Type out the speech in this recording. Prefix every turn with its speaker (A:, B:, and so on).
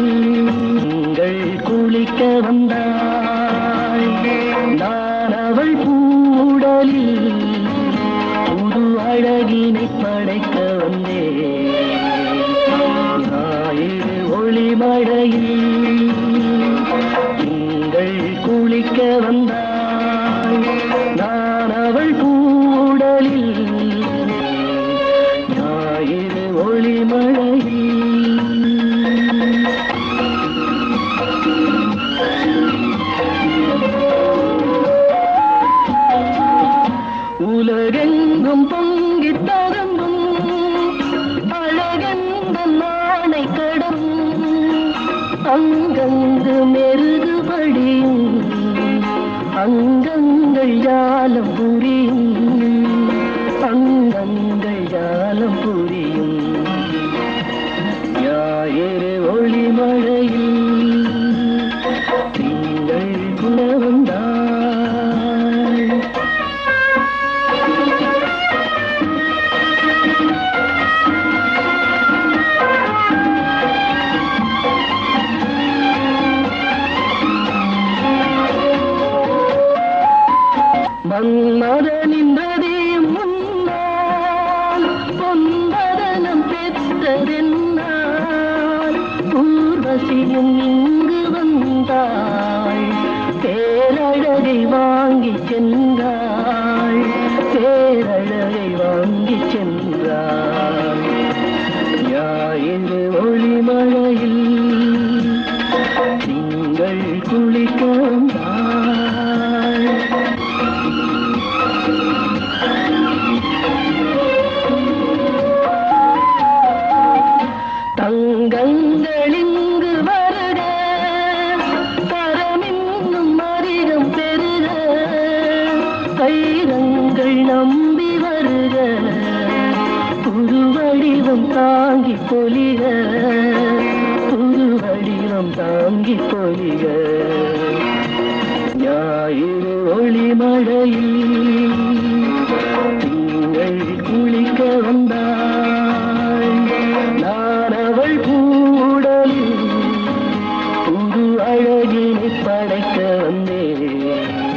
A: நீங்கள் குளிக்க வந்தாள் நான் அவள் பூடலில் புது அழகினை படைக்க வந்தேன். ஞாயிறு ஒளிமழையில் நீங்கள் குளிக்க வந்தாள் உலகெங்கும் பொங்கி தரங்கும் அழகெந்த நாணை கடும். அங்கங்கு மெருகுபடியும் அங்கங்கள் ஜாலம் புரியும். அங்கங்கள் ஜாலம் புரியும் பேரழகை வாங்கி சென்றாள் பேரழகை வாங்கி சென்றாள் ஞாயிறு ஒளிமழையில் வடிவம் தாங்கி பொலிக. புது வடிவம் தாங்கி பொலிக. ஞாயிறு ஒளி மழையில் நீங்கள் குளிக்க வந்தாள் நான் அவள் கூடலில் புது அழகினை படைக்க வந்தேன்.